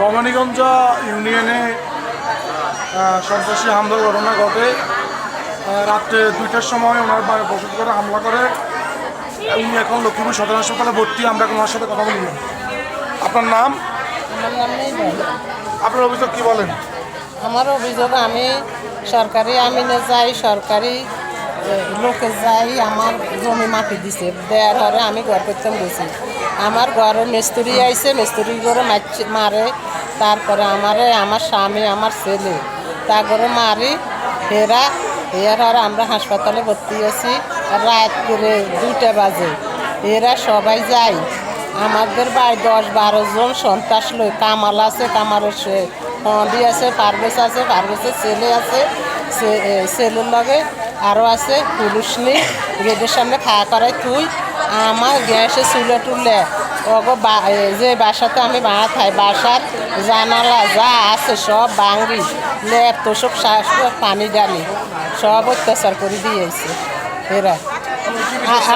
রমণীগঞ্জ ইউনিয়নে সন্ত্রাসী হামলার ঘটনা ঘটে। রাত্রে দুইটার সময় ওনার বসত করে হামলা করে। উনি এখন লক্ষ্মীপুর সদর হাসপাতালে ভর্তি। আমরা এখন ওনার সাথে কথা বললাম আপনার নাম? আমার নাম নেই আপনার অভিযোগ কি বলেন? আমার অভিযোগ আমি সরকারি আমিনে যাই সরকারি লোকে যাই, আমার জমি মাটি দিছে। দেয়ার হরে আমি ঘর করতাম গেছি। আমার ঘরে মিস্ত্রি আইছে, মিস্ত্রি করে মারে। তারপরে আমারে, আমার স্বামী, আমার ছেলে, তা করে মারি ফেরা এর আর আমরা হাসপাতালে ভর্তি আছি রাত করে দুইটা বাজে। এরা সবাই যায় আমাদের বাড়ি দশ বারো জন সন্ত্রাস লই কামাল আছে কামালের সে আছে, পারভেজ আছে, পারভেজের ছেলে আছে ছেলের লগে আরও আছে নি গেটের সামনে খাওয়া করাই তুই। আমার গ্যাসে চুলে টুলে ওগো যে বাসাতে আমি ভাড়া খাই, বাসার জানালা যা আছে সব বাঙ্গি লেপ, তোষক শ্বাস পানি ডালি, সব অত্যাচার করে দিয়েছে। এরা।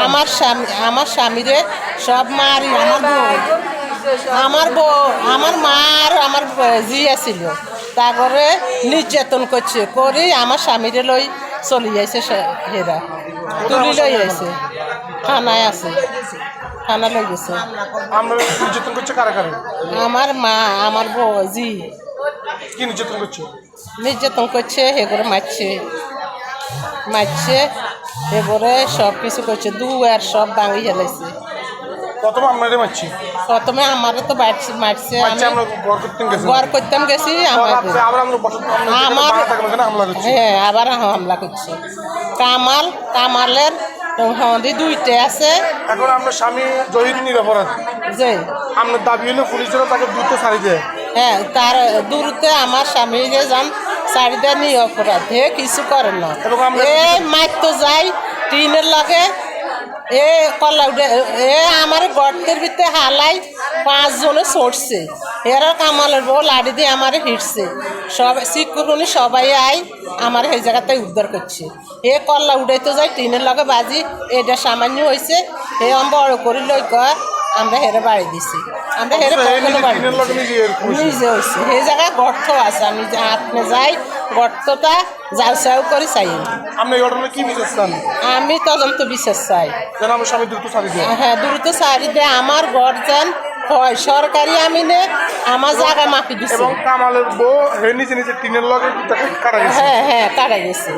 আমার স্বামী, আমার স্বামীরে সব মারি, আমার বউ। আমার বউ, আমার মা আর আমার জি আছিল। তারপরে নির্যাতন করছে করি আমার স্বামীরে লই চলি যাইছে হেরা। তুলি লই আইছে। থানায় আছে। থানা লই গেছে। আমরা মা আমার বউ জি। কি নির্যাতন করছে? নির্যাতন করছে এগুলো মারছে। মারছে এবারে সব কিছু করছে। দু আর সব ভাঙি হেলাইছে প্রথমে আপনারে মারছি। প্রথমে আমারে তো মারছে মারছে মারছি আমি। আমরা ঘর করতে গেছি। ঘর করতাম গেছি আবার আমরা বসত আমার হামলা করছি। হ্যাঁ আবার হামলা করছে। কামাল কামালের হন্দি দুইটা আছে। এখন আমরা স্বামী জহির নিরাপরাধ যে? আপনার দাবি হলো পুলিশেরা তাকে দ্রুত ছাড়ি দেয়। হ্যাঁ তার দূরতে আমার স্বামীকে যান চারিটা নিয়ে অপরাধ হে কিছু করে না। এবং এ মাইক তো যাই টিনের লাগে এ কলা উঠে এ আমার গর্তের ভিতরে হালাই পাঁচজনে চড়ছে এরা কামালের বউ লাড়ি দিয়ে আমার হিটছে সব শিক্ষুনি সবাই আই আমার সেই জায়গাতে উদ্ধার করছে। এ কল্লা উঠাইতে যাই টিনের লগে বাজি এটা সামান্য হয়েছে এ বড় করি লই কর আমরা হেরে বাড়ি দিছি। আমরা হেরে নিজে বাড়ি নিজে হয়েছে। সেই জায়গায় গর্ত আছে আমি যে আপনি যাই গর্তটা যাও চাও করে চাই। আপনি এই ঘটনা কি বিশেষ চান? আমি তদন্ত বিশেষ চাই। যেন আমার স্বামী দ্রুত সারি দেয় হ্যাঁ দ্রুত সারি দিয়ে আমার ঘর যেন হয়। সরকারি আমি নে আমার জায়গা মাফি দিছে। এবং কামালের বউ হে নিজে যে টিনের লগে হ্যাঁ হ্যাঁ কাটা গেছে।